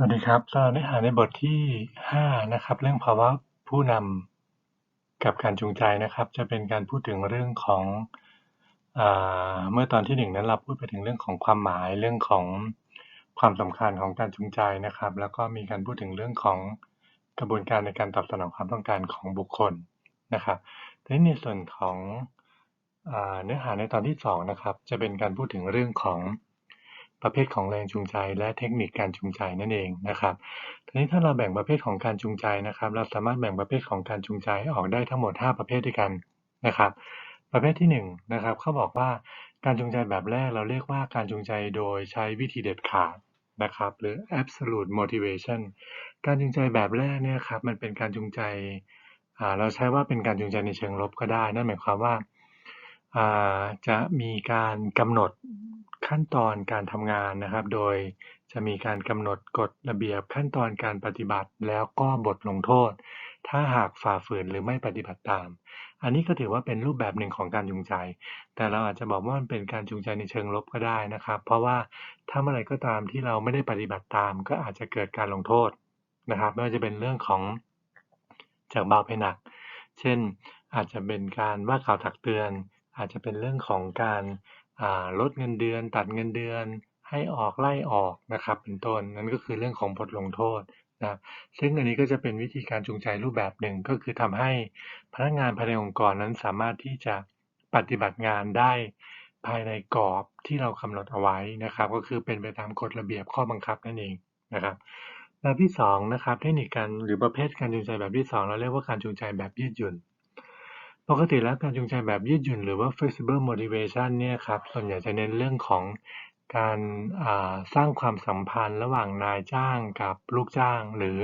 สวัสดีครับสำหรับเนื้อหาในบทที่ 5 นะครับ เรื่องภาวะผู้นำกับการจูงใจนะครับ จะเป็นการพูดถึงเรื่องของอเมื่อตอนที่หนึ่งนั้นเราพูดไปถึงเรื่องของความหมายเรื่องของความสำคัญของการจูงใจนะครับ แล้วก็มีการพูดถึงเรื่องของกระบวนการในการตอบสนองความต้องการของบุคคลนะครับทีนี้ในส่วนของอเนื้อหาในตอนที่สองนะครับ จะเป็นการพูดถึงเรื่องของ ประเภทของแรงจูงใจ และเทคนิคการจูงใจนั่นเองนะครับ ทีนี้ถ้าเราแบ่งประเภทของการจูงใจนะครับ เราสามารถแบ่งประเภทของการจูงใจออกได้ทั้งหมด 5 ประเภทด้วยกันนะครับ ประเภทที่1นงนะครับเขาบอกว่าการจูงใจแบบแรกเราเรียกว่าการจูงใจโดยใช้วิธีเด็ดขาดนะครับ หรือ absolute motivation การจูงใจแบบแรกเนี่ยครับมันเป็นการจูงใจเราใช้ว่าเป็นการจูงใจในเชิงลบก็ได้ นั่นหมายความว่าจะมีการกำหนด ขั้นตอนการทำงานนะครับ โดยจะมีการกำหนดกฎระเบียบขั้นตอนการปฏิบัติ แล้วก็บทลงโทษ ถ้าหากฝ่าฝืนหรือไม่ปฏิบัติตาม อันนี้ก็ถือว่าเป็นรูปแบบหนึ่งของการจูงใจ แต่เราอาจจะบอกว่ามันเป็นการจูงใจในเชิงลบก็ได้นะครับ เพราะว่าถ้าเมื่อไรก็ตามที่เราไม่ได้ปฏิบัติตาม ก็อาจจะเกิดการลงโทษนะครับ ไม่ว่าจะเป็นเรื่องของจากเบาไปหนัก เช่น อาจจะเป็นการว่ากล่าวตักเตือน อาจจะเป็นเรื่องของการ ลดเงินเดือน ตัดเงินเดือน ให้ออกไล่ออกนะครับ เป็นต้นนั่นก็คือเรื่องของบทลงโทษนะซึ่งอันนี้ก็จะเป็นวิธีการจูงใจรูปแบบหนึ่งก็คือทำให้พนักงานภายในองค์กรนั้นสามารถที่จะปฏิบัติงานได้ภายในกรอบที่เรากำหนดเอาไว้นะครับ ก็คือเป็นไปตามกฎระเบียบข้อบังคับนั่นเองนะครับแบบที่2นะครับเทคนิคการหรือประเภทการจูงใจแบบที่ 2 เราเรียกว่าการจูงใจแบบยืดหยุ่น ปกติแล้วการจูงใจแบบยืดหยุ่น หรือว่า flexible motivation เนี่ยครับ ส่วนใหญ่จะเน้นเรื่องของการสร้างความสัมพันธ์ระหว่างนายจ้างกับลูกจ้าง หรือ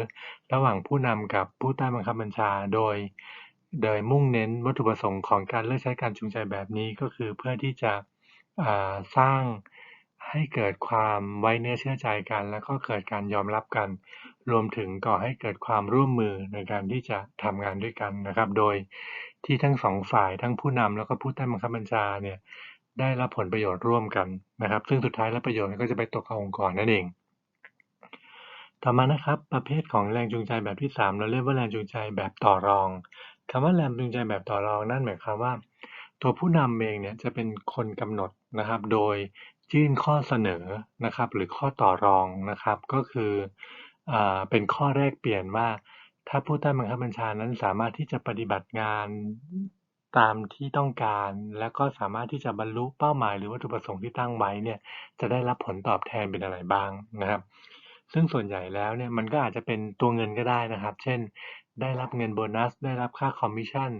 ระหว่างผู้นำกับผู้ใต้บังคับบัญชา โดย โดยมุ่งเน้นวัตถุประสงค์ของการเลือกใช้การจูงใจแบบนี้ ก็คือเพื่อที่จะสร้างให้เกิดความไว้เนื้อเชื่อใจกัน แล้วก็เกิดการยอมรับกัน รวมถึงก่อให้เกิดความร่วมมือในการที่จะทำงานด้วยกันนะครับ โดย ที่ทั้งสองฝ่ายทั้งผู้นำแล้วก็ผู้ใต้บังคับบัญชาเนี่ยได้รับผลประโยชน์ร่วมกันนะครับ ซึ่งสุดท้ายแล้วประโยชน์ก็จะไปตกกับองค์กรนั่นเอง ต่อมานะครับ ประเภทของแรงจูงใจแบบที่ 3 เราเรียกว่าแรงจูงใจแบบต่อรองคำว่าแรงจูงใจแบบต่อรองนั่นหมายความว่า ตัวผู้นำเองเนี่ยจะเป็นคนกำหนดนะครับ โดยยื่นข้อเสนอนะครับ หรือข้อต่อรองนะครับ ก็คืออเป็นข้อแรกเปลี่ยนว่า ถ้าผู้ใต้บังคับบัญชานั้นสามารถที่จะปฏิบัติงานตามที่ต้องการ และก็สามารถที่จะบรรลุเป้าหมายหรือวัตถุประสงค์ที่ตั้งไว้เนี่ยจะได้รับผลตอบแทนเป็นอะไรบ้างนะครับ ซึ่งส่วนใหญ่แล้วเนี่ยมันก็อาจจะเป็นตัวเงินก็ได้นะครับ เช่น ได้รับเงินโบนัส ได้รับค่าคอมมิชชั่น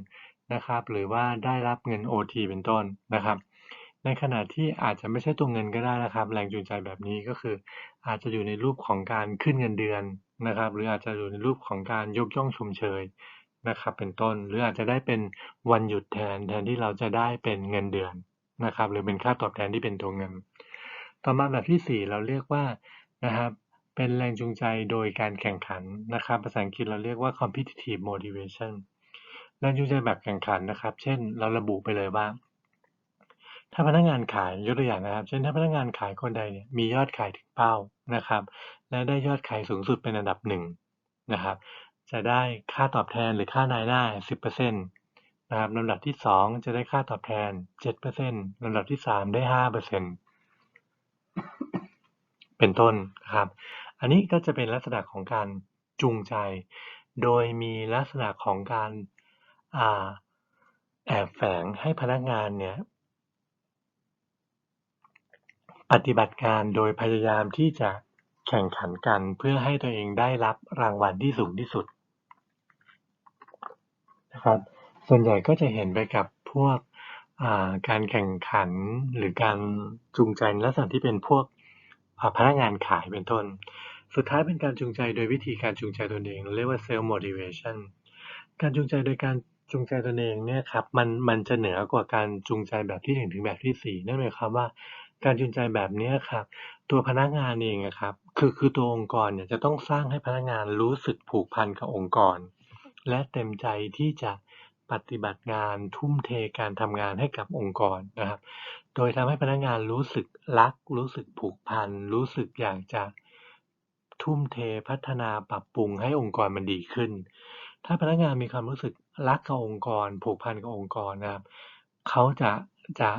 นะครับ หรือว่าได้รับเงิน OT เป็นต้นนะครับ ในขณะที่อาจจะไม่ใช่ตัวเงินก็ได้นะครับ แรงจูงใจแบบนี้ก็คือ อาจจะอยู่ในรูปของการขึ้นเงินเดือน นะครับ หรืออาจจะอยู่ในรูปของการยกย่องชมเชยนะครับ เป็นต้น หรืออาจจะได้เป็นวันหยุดแทนแทนที่เราจะได้เป็นเงินเดือนนะครับ หรือเป็นค่าตอบแทนที่เป็นตัวเงิน ต่อมาแบบที่ 4 เราเรียกว่านะครับเป็นแรงจูงใจโดยการแข่งขันนะครับ ภาษาอังกฤษเราเรียกว่า competitive motivation แรงจูงใจแบบแข่งขันนะครับ เช่น เราระบุไปเลยว่า ถ้าพนักงานขายยกตัวอย่างนะครับ เช่นถ้าพนักงานขายคนใดเนี่ยมียอดขายถึงเป้านะครับ และได้ยอดขายสูงสุดเป็นอันดับหนึ่งนะครับ จะได้ค่าตอบแทนหรือค่านายหน้า 10%นะครับลำดับที่ 2 จะได้ค่าตอบแทน 7%ลำดับที่ 3 ได้ 5%เป็นต้นนะครับ อันนี้ก็จะเป็นลักษณะของการจูงใจ โดยมีลักษณะของการอาแอบแฝงให้พนักงานเนี่ยปฏิบัติการโดยพยายามที่จะ ข่งขันกันเพื่อให้ตัวเองได้รับรางวัลที่สูงที่สุดนะครับ ส่วนใหญ่ก็จะเห็นไปกับพวกการแข่งขันหรือการจูงใจลักษณะที่เป็นพวกพนักงานขายเป็นต้น สุดท้ายเป็นการจูงใจโดยวิธีการจูงใจตนเอง เรียกว่า self motivation การจูงใจโดยการจูงใจตนเองเนี่ยครับมันมันจะเหนือกว่าการจูงใจแบบที่หนึ่งถึงแบบที่สี่นั่นหมายความว่าการจูงใจแบบนี้ครับ ตัวพนักงานเองครับ คือคือตัวองค์กรเนี่ยจะต้องสร้างให้พนักงานรู้สึกผูกพันกับองค์กร และเต็มใจที่จะปฏิบัติงานทุ่มเทการทำงานให้กับองค์กรนะครับ โดยทำให้พนักงานรู้สึกรัก รู้สึกผูกพัน รู้สึกอยากจะทุ่มเทพัฒนาปรับปรุงให้องค์กรมันดีขึ้น ถ้าพนักงานมีความรู้สึกรักกับองค์กร ผูกพันกับองค์กรนะครับเขาจะจะ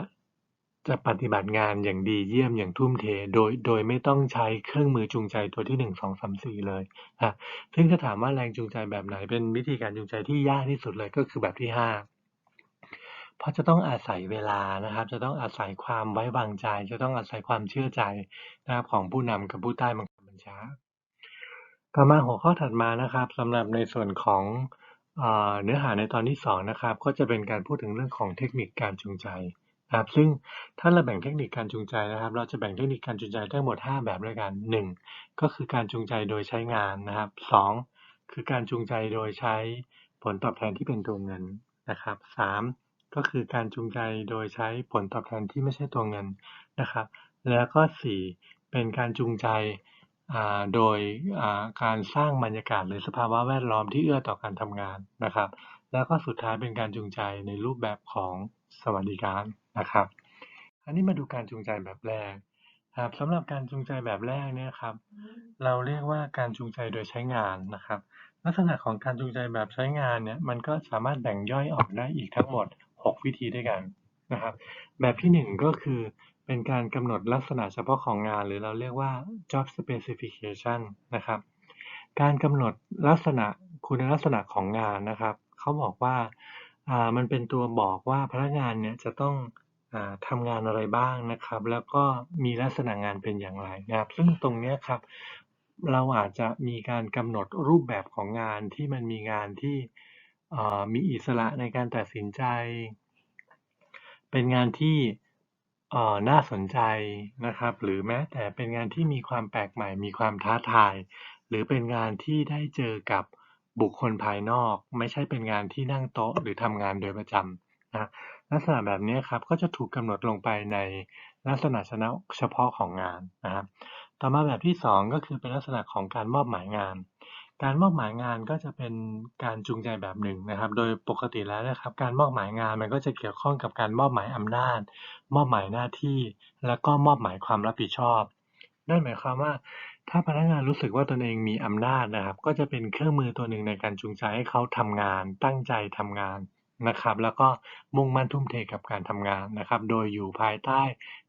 จะปฏิบัติงานอย่างดีเยี่ยมอย่างทุ่มเท โดยโดยไม่ต้องใช้เครื่องมือจูงใจตัวที่หนึ่งสองสามสี่เลยนะซึ่งจะถามว่าแรงจูงใจแบบไหนเป็นวิธีการจูงใจที่ยากที่สุดเลยก็คือแบบที่ห้าเพราะจะต้องอาศัยเวลานะครับ จะต้องอาศัยความไว้วางใจ จะต้องอาศัยความเชื่อใจนะครับของผู้นำกับผู้ใต้บังคับบัญชาต่อมาหัวข้อถัดมานะครับสำหรับในส่วนของเนื้อหาในตอนที่สองนะครับก็จะเป็นการพูดถึงเรื่องของเทคนิคการจูงใจ ครับซึ่งถ้าเราแบ่งเทคนิคการจูงใจนะครับ เราจะแบ่งเทคนิคการจูงใจทั้งหมด 5 แบบด้วยกัน 1. ก็คือการจูงใจโดยใช้งานนะครับ 2. คือการจูงใจโดยใช้ผลตอบแทนที่เป็นตัวเงินนะครับ 3. ก็คือการจูงใจโดยใช้ผลตอบแทนที่ไม่ใช่ตัวเงินนะครับ แล้วก็ 4. เป็นการจูงใจโดยการสร้างบรรยากาศหรือสภาวะแวดล้อมที่เอื้อต่อการทำงานนะครับ แล้วก็สุดท้ายเป็นการจูงใจในรูปแบบของ สวัสดิการนะครับ อันนี้มาดูการจูงใจแบบแรกครับสำหรับการจูงใจแบบแรกเนี่ยครับ เราเรียกว่าการจูงใจโดยใช้งานนะครับ ลักษณะของการจูงใจแบบใช้งานเนี่ยมันก็สามารถแบ่งย่อยออกได้อีกทั้งหมด 6 วิธีด้วยกันนะครับ แบบที่ 1 ก็คือเป็นการกำหนดลักษณะเฉพาะของงาน หรือเราเรียกว่า job specification นะครับ การกำหนดลักษณะคุณลักษณะของงานนะครับ เขาบอกว่า มันเป็นตัวบอกว่าพนักงานเนี่ยจะต้องอทำงานอะไรบ้างนะครับ แล้วก็มีลักษณะงานเป็นอย่างไรนะครับ ซึ่งตรงนี้ครับ เราอาจจะมีการกำหนดรูปแบบของงานที่มันมีงานที่มีอิสระในการตัดสินใจ เป็นงานที่น่าสนใจนะครับ หรือแม้แต่เป็นงานที่มีความแปลกใหม่ มีความท้าทาย หรือเป็นงานที่ได้เจอกับ บุคคลภายนอก ไม่ใช่เป็นงานที่นั่งโต๊ะหรือทำงานโดยประจำนะลักษณะแบบนี้ครับก็จะถูกกำหนดลงไปในลักษณะเฉพาะของงานนะครับต่อมาแบบที่ 2 ก็คือเป็นลักษณะของการมอบหมายงาน การมอบหมายงานก็จะเป็นการจูงใจแบบหนึ่งนะครับ โดยปกติแล้วนะครับ การมอบหมายงานมันก็จะเกี่ยวข้องกับการมอบหมายอำนาจ มอบหมายหน้าที่ แล้วก็มอบหมายความรับผิดชอบ นั่นหมายความว่า ถ้าพนักงานรู้สึกว่าตนเองมีอำนาจนะครับ ก็จะเป็นเครื่องมือตัวหนึ่งในการจูงใจให้เขาทำงาน ตั้งใจทำงานนะครับ แล้วก็มุ่งมั่นทุ่มเทกับการทำงานนะครับ โดยอยู่ภายใต้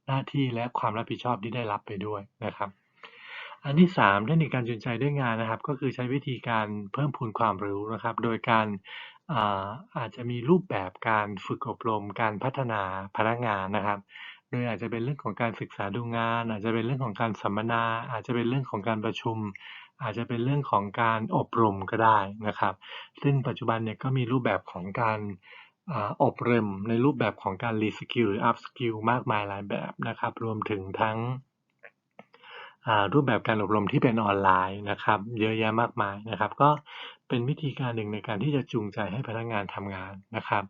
หน้าที่และความรับผิดชอบที่ได้รับไปด้วยนะครับ อันที่3เทคนิคการจูงใจด้วยงานนะครับ ก็คือใช้วิธีการเพิ่มพูนความรู้นะครับ โดยการอาอาจจะมีรูปแบบการฝึกอบรม การพัฒนาพนักงานนะครับ โดยอาจจะเป็นเรื่องของการศึกษาดูงาน อาจจะเป็นเรื่องของการสัมมนา อาจจะเป็นเรื่องของการประชุม อาจจะเป็นเรื่องของการอบรมก็ได้นะครับ ซึ่งปัจจุบันเนี่ยก็มีรูปแบบของการอบรมในรูปแบบของการรีสกิลหรืออัพสกิลมากมายหลายแบบนะครับ รวมถึงทั้งรูปแบบการอบรมที่เป็นออนไลน์นะครับ เยอะแยะมากมายนะครับ ก็ เป็นวิธีการหนึ่งในการที่จะจูงใจให้พนักงานทำงานนะครับ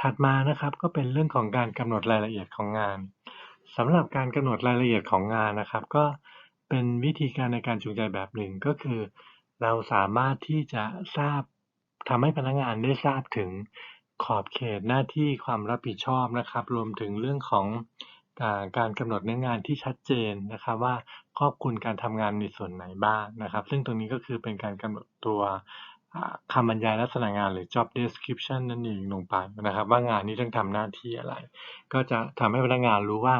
ถัดมานะครับก็เป็นเรื่องของการกำหนดรายละเอียดของงานสำหรับการกำหนดรายละเอียดของงานนะครับ ก็เป็นวิธีการในการจูงใจแบบหนึ่งก็คือ เราสามารถที่จะทราบทำให้พนักงานได้ทราบถึงขอบเขตหน้าที่ความรับผิดชอบนะครับ รวมถึงเรื่องของการกำหนดเนื้องานที่ชัดเจนนะครับ ว่าครอบคลุมการทำงานในส่วนไหนบ้างนะครับ ซึ่งตรงนี้ก็คือเป็นการกำหนดตัว คำบรรยายลักษณะงานหรือ job description นั่นเองลงไปนะครับ ว่างานนี้ต้องทำหน้าที่อะไร ก็จะทำให้พนักงานรู้ว่า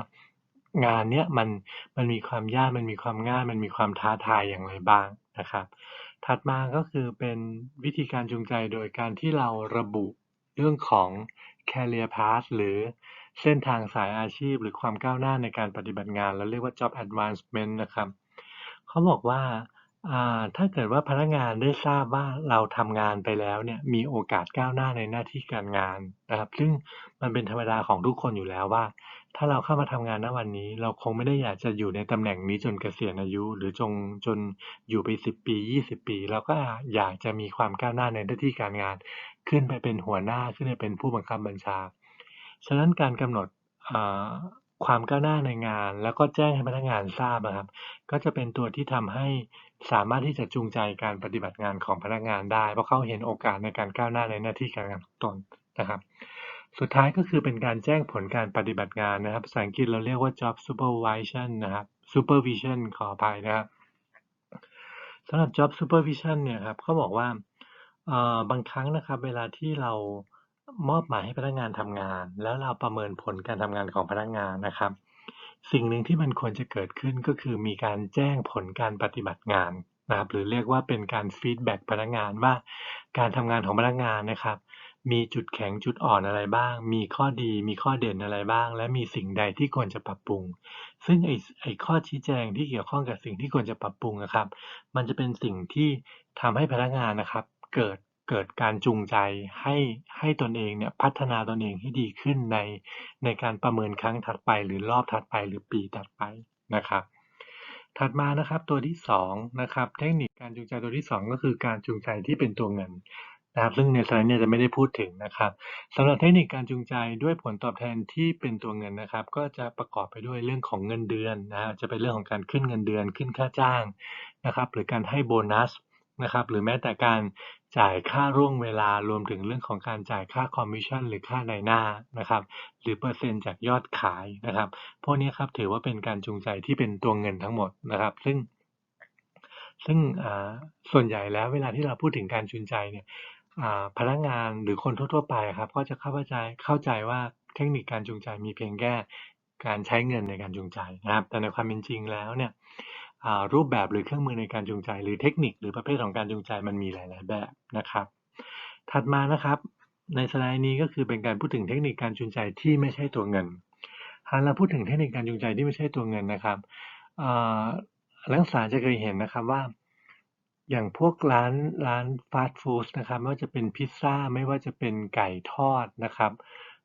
งานเนี้ยมันมันมีความยากมันมีความง่าย มันมีความท้าทายอย่างไรบ้างนะครับ ถัดมาก็คือเป็นวิธีการจูงใจโดยการที่เราระบุเรื่องของ career path หรือเส้นทางสายอาชีพ หรือความก้าวหน้าในการปฏิบัติงาน เราเรียกว่า job advancement นะครับเขาบอกว่า ถ้าเกิดว่าพนักงานได้ทราบว่าเราทำงานไปแล้วเนี่ย มีโอกาสก้าวหน้าในหน้าที่การงานนะครับ ซึ่งมันเป็นธรรมดาของทุกคนอยู่แล้วว่า ถ้าเราเข้ามาทำงาน ณ วันนี้ เราคงไม่ได้อยากจะอยู่ในตำแหน่งนี้จนเกษียณอายุ หรือจง จนอยู่ไปสิบปียี่สิบปี เราก็อยากจะมีความก้าวหน้าในหน้าที่การงาน ขึ้นไปเป็นหัวหน้า ขึ้นไปเป็นผู้บังคับบัญชา ฉะนั้นการกำหนดความก้าวหน้าในงาน แล้วก็แจ้งให้พนักงานทราบนะครับ ก็จะเป็นตัวที่ทำให้ สามารถที่จะจูงใจการปฏิบัติงานของพนักงานได้ เพราะเขาเห็นโอกาสในการก้าวหน้าในหน้าที่การงานของตนนะครับสุดท้ายก็คือเป็นการแจ้งผลการปฏิบัติงานนะครับภาษาอังกฤษเราเรียกว่า job supervision นะครับ supervision ขออภัยนะครับสำหรับ Job Supervision เนี่ยครับเขาบอกว่าบางครั้งนะครับเวลาที่เรามอบหมายให้พนักงานทำงาน แล้วเราประเมินผลการทำงานของพนักงานนะครับ สิ่งหนึ่งที่มันควรจะเกิดขึ้นก็คือมีการแจ้งผลการปฏิบัติงานนะครับหรือเรียกว่าเป็นการฟีดแบ็กพนักงานว่า การทำงานของพนักงานนะครับ มีจุดแข็งจุดอ่อนอะไรบ้าง มีข้อดีมีข้อเด่นอะไรบ้าง และมีสิ่งใดที่ควรจะปรับปรุง ซึ่งไอ้ไอ้ข้อชี้แจงที่เกี่ยวข้องกับสิ่งที่ควรจะปรับปรุงนะครับ มันจะเป็นสิ่งที่ทำให้พนักงานนะครับ เกิด เกิดการจูงใจให้ให้ตนเองเนี่ยพัฒนาตนเองให้ดีขึ้นในในการประเมินครั้งถัดไป หรือรอบถัดไปหรือปีถัดไปนะครับ ถัดมานะครับตัวที่สองนะครับเทคนิคการจูงใจตัวที่สองก็คือการจูงใจที่เป็นตัวเงินนะครับซึ่งในสไลด์เนี่ยจะไม่ได้พูดถึงนะครับสำหรับเทคนิคการจูงใจด้วยผลตอบแทนที่เป็นตัวเงินนะครับ ก็จะประกอบไปด้วยเรื่องของเงินเดือนนะจะเป็นเรื่องของการขึ้นเงินเดือนขึ้นค่าจ้างนะครับ หรือการให้โบนัส นะครับ หรือแม้แต่การจ่ายค่าร่วงเวลารวมถึงเรื่องของการจ่ายค่าคอมมิชชั่นหรือค่าในหน้านะครับ หรือเปอร์เซ็นต์จากยอดขายนะครับ พวกนี้ครับถือว่าเป็นการจูงใจที่เป็นตัวเงินทั้งหมดนะครับ ซึ่ง ซึ่งส่วนใหญ่แล้วเวลาที่เราพูดถึงการจูงใจเนี่ยพนักงานหรือคนทั่วๆไปครับ ก็จะเข้าใจเข้าใจว่าเทคนิคการจูงใจมีเพียงแค่การใช้เงินในการจูงใจนะครับ แต่ในความเป็นจริงแล้วเนี่ย รูปแบบหรือเครื่องมือในการจูงใจ หรือเทคนิคหรือประเภทของการจูงใจมันมีหลาย ๆ แบบนะครับ ถัดมานะครับในสไลด์นี้ก็คือเป็นการพูดถึงเทคนิคการจูงใจที่ไม่ใช่ตัวเงินหากเราพูดถึงเทคนิคการจูงใจที่ไม่ใช่ตัวเงินนะครับนักศึกษาจะเคยเห็นนะครับว่า อย่างพวกร้านร้านฟาสต์ฟู้ดนะครับไม่ว่าจะเป็นพิซซ่าไม่ว่าจะเป็นไก่ทอดนะครับ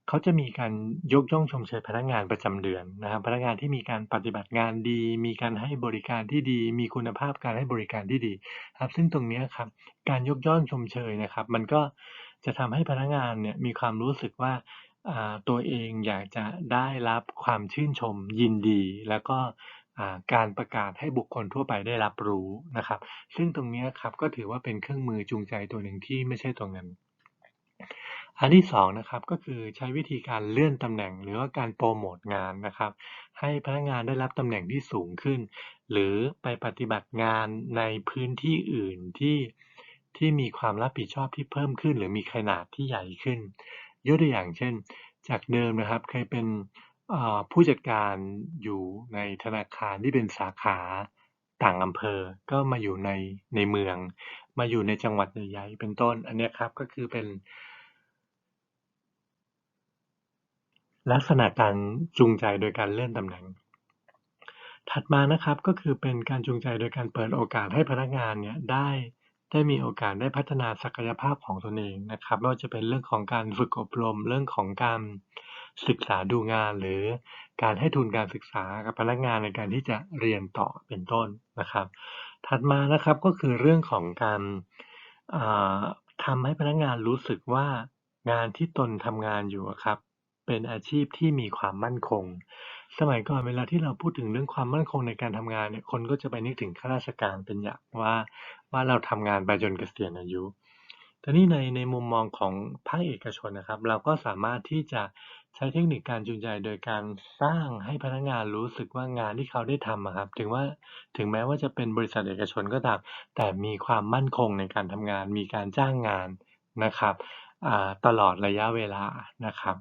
เขาจะมีการยกย่องชมเชยพนักงานประจำเดือนนะครับ พนักงานที่มีการปฏิบัติงานดี มีการให้บริการที่ดี มีคุณภาพการให้บริการที่ดีครับ ซึ่งตรงนี้ครับ การยกย่องชมเชยนะครับ มันก็จะทำให้พนักงานเนี่ยมีความรู้สึกว่าตัวเองอยากจะได้รับความชื่นชมยินดี แล้วก็การประกาศให้บุคคลทั่วไปได้รับรู้นะครับ ซึ่งตรงนี้ครับก็ถือว่าเป็นเครื่องมือจูงใจตัวหนึ่งที่ไม่ใช่ตัวเงิน อันที่สองนะครับก็คือใช้วิธีการเลื่อนตำแหน่ง หรือว่าการโปรโมทงานนะครับ ให้พนักงานได้รับตำแหน่งที่สูงขึ้น หรือไปปฏิบัติงานในพื้นที่อื่นที่ที่มีความรับผิดชอบที่เพิ่มขึ้น หรือมีขนาดที่ใหญ่ขึ้น ยกตัวอย่างเช่น จากเดิมนะครับเคยเป็นผู้จัดการอยู่ในธนาคารที่เป็นสาขาต่างอำเภอก็มาอยู่ในในเมือง มาอยู่ในจังหวัดใหญ่ๆเป็นต้น อันนี้ครับก็คือเป็น ลักษณะการจูงใจโดยการเลื่อนตำแหน่ง ถัดมานะครับก็คือเป็นการจูงใจโดยการเปิดโอกาสให้พนักงานเนี่ยได้ได้มีโอกาสได้พัฒนาศักยภาพของตนเองนะครับไม่ว่าจะเป็นเรื่องของการฝึกอบรม เรื่องของการศึกษาดูงาน หรือการให้ทุนการศึกษากับพนักงานในการที่จะเรียนต่อเป็นต้นนะครับ ถัดมานะครับก็คือเรื่องของการทำให้พนักงานรู้สึกว่างานที่ตนทำงานอยู่ครับ เป็นอาชีพที่มีความมั่นคง สมัยก่อนเวลาที่เราพูดถึงเรื่องความมั่นคงในการทำงานเนี่ย คนก็จะไปนึกถึงข้าราชการเป็นอย่างว่าว่าเราทำงานไปจนเกษียณอายุแต่นี่ในในมุมมองของภาคเอกชนนะครับ เราก็สามารถที่จะใช้เทคนิคการจูงใจโดยการสร้างให้พนักงานรู้สึกว่างานที่เขาได้ทำครับ ถึงว่าถึงแม้ว่าจะเป็นบริษัทเอกชนก็ตามแต่มีความมั่นคงในการทำงาน มีการจ้างงานนะครับตลอดระยะเวลานะครับ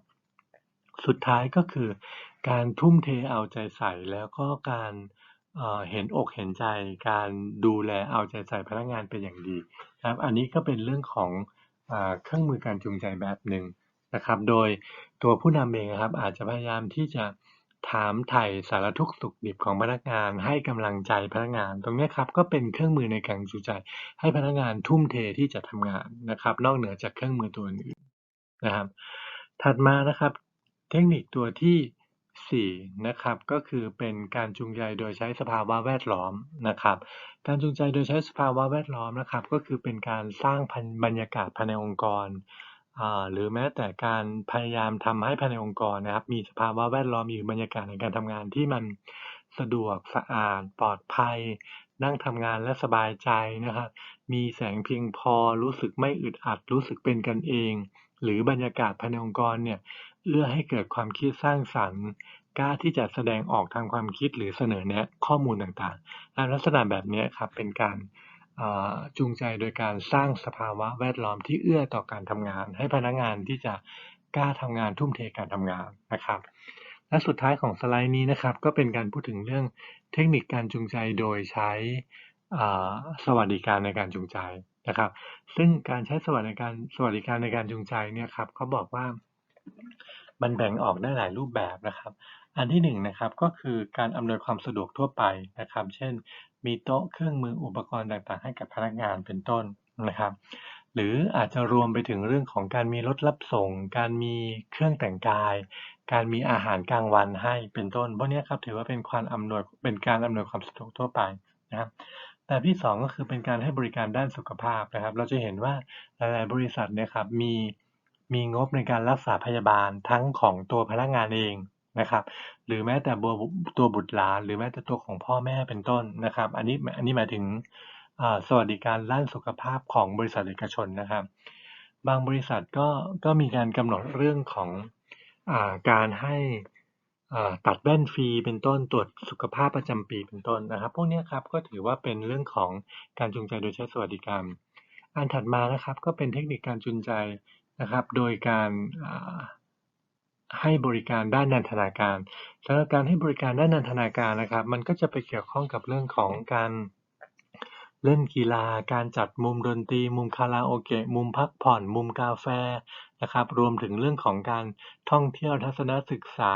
สุดท้ายก็คือการทุ่มเทเอาใจใส่ แล้วก็การเห็นอกเห็นใจ การดูแลเอาใจใส่พนักงานเป็นอย่างดีครับ อันนี้ก็เป็นเรื่องของอเครื่องมือการจูงใจแบบหนึ่งนะครับ โดยตัวผู้นำเองครับอาจจะพยายามที่จะถามไถ่สารทุกข์สุขดิบของพนักงาน ให้กำลังใจพนักงาน ตรงนี้ครับก็เป็นเครื่องมือในการจูงใจ ให้พนักงานทุ่มเทที่จะทำงานนะครับ นอกเหนือจากเครื่องมือตัวอื่นนะครับ ถัดมานะครับ เทคนิคตัวที่4นะครับก็คือเป็นการจูงใจโดยใช้สภาวะแวดล้อมนะครับ การจูงใจโดยใช้สภาวะแวดล้อมนะครับ ก็คือเป็นการสร้างบรรยากาศภายในองค์กร หรือแม้แต่การพยายามทำให้ภายในองค์กรนะครับ มีสภาวะแวดล้อมมีบรรยากาศในการทำงานที่มันสะดวกสะอาดปลอดภัย นั่งทำงานและสบายใจนะครับ มีแสงเพียงพอรู้สึกไม่อึดอัดรู้สึกเป็นกันเอง หรือบรรยากาศภายในองค์กรเนี่ย เอื้อให้เกิดความคิดสร้างสรรค์ กล้าที่จะแสดงออกทางความคิดหรือเสนอแนะข้อมูลต่างๆลักษณะแบบนี้ครับเป็นการจูงใจโดยการสร้างสภาวะแวดล้อมที่เอื้อต่อการทำงาน ให้พนักงานที่จะกล้าทำงานทุ่มเทการทำงานนะครับ และสุดท้ายของสไลด์นี้นะครับ ก็เป็นการพูดถึงเรื่องเทคนิคการจูงใจโดยใช้สวัสดิการในการจูงใจนะครับ ซึ่งการใช้สวัสดิการสวัสดิการในการจูงใจเนี่ยครับเขาบอกว่า มันแบ่งออกได้หลายรูปแบบนะครับ อันที่หนึ่งนะครับก็คือการอำนวยความสะดวกทั่วไปนะครับ เช่น มีโต๊ะเครื่องมืออุปกรณ์ต่างๆ ให้กับพนักงานเป็นต้นนะครับ หรืออาจจะรวมไปถึงเรื่องของการมีรถรับส่ง การมีเครื่องแต่งกาย การมีอาหารกลางวันให้เป็นต้นพวกนี้ครับถือว่าเป็นความอำนวยเป็นการอำนวยความสะดวกทั่วไปนะครับแบบที่สองก็คือเป็นการให้บริการด้านสุขภาพนะครับ เราจะเห็นว่าหลาย ๆ บริษัทเนี่ยครับมี มีงบในการรักษาพยาบาลทั้งของตัวพนักงานเองนะครับ หรือแม้แต่ตัวตัวบุตรหลาน หรือแม้แต่ตัวของพ่อแม่เป็นต้นนะครับ อันนี้อันนี้หมายถึงสวัสดิการด้านสุขภาพของบริษัทเอกชนนะครับ บางบริษัทก็ก็มีการกำหนดเรื่องของอาการให้ตัดแว่นฟรีเป็นต้นตรวจสุขภาพประจำปีเป็นต้นนะครับ พวกนี้ครับก็ถือว่าเป็นเรื่องของการจูงใจโดยใช้สวัสดิการ อันถัดมานะครับก็เป็นเทคนิคการจูงใจ นะครับ โดยการให้บริการด้านนันทนาการสำหรับการให้บริการด้านนันทนาการนะครับ มันก็จะไปเกี่ยวข้องกับเรื่องของการเล่นกีฬา การจัดมุมดนตรี มุมคาราโอเกะ มุมพักผ่อน มุมกาแฟนะครับ รวมถึงเรื่องของการท่องเที่ยวทัศนศึกษา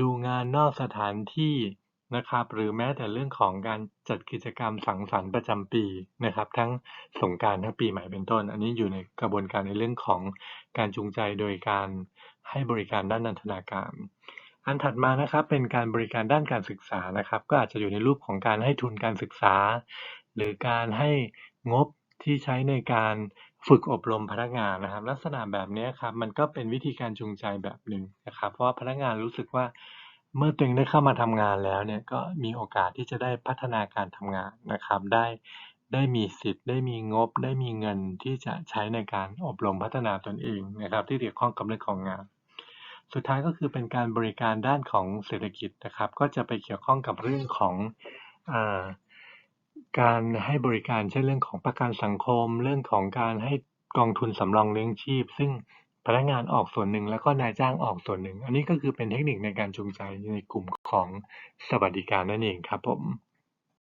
ดูงานนอกสถานที่ นะครับหรือแม้แต่เรื่องของการจัดกิจกรรมสังสรรค์ประจำปีนะครับ ทั้งสงกานต์ทั้งปีใหม่เป็นต้น อันนี้อยู่ในกระบวนการในเรื่องของการจูงใจโดยการให้บริการด้านนันทนาการ อันถัดมานะครับเป็นการบริการด้านการศึกษานะครับ ก็อาจจะอยู่ในรูปของการให้ทุนการศึกษา หรือการให้งบที่ใช้ในการฝึกอบรมพนักงานนะครับ ลักษณะแบบนี้ครับมันก็เป็นวิธีการจูงใจแบบหนึ่งนะครับ เพราะว่าพนักงานรู้สึกว่า เมื่อตัวเองได้เข้ามาทำงานแล้วเนี่ย ก็มีโอกาสที่จะได้พัฒนาการทำงานนะครับ ได้ ได้มีสิทธิ์ ได้มีงบ ได้มีเงินที่จะใช้ในการอบรมพัฒนาตนเองนะครับ ที่เกี่ยวข้องกับเรื่องของงาน สุดท้ายก็คือเป็นการบริการด้านของเศรษฐกิจนะครับ ก็จะไปเกี่ยวข้องกับเรื่องของอการให้บริการเช่นเรื่องของประกันสังคม เรื่องของการให้กองทุนสำรองเลี้ยงชีพ ซึ่ง พนักงานออกส่วนหนึ่งแล้วก็นายจ้างออกส่วนหนึ่ง อันนี้ก็คือเป็นเทคนิคในการจูงใจในกลุ่มของสวัสดิการนั่นเองครับผม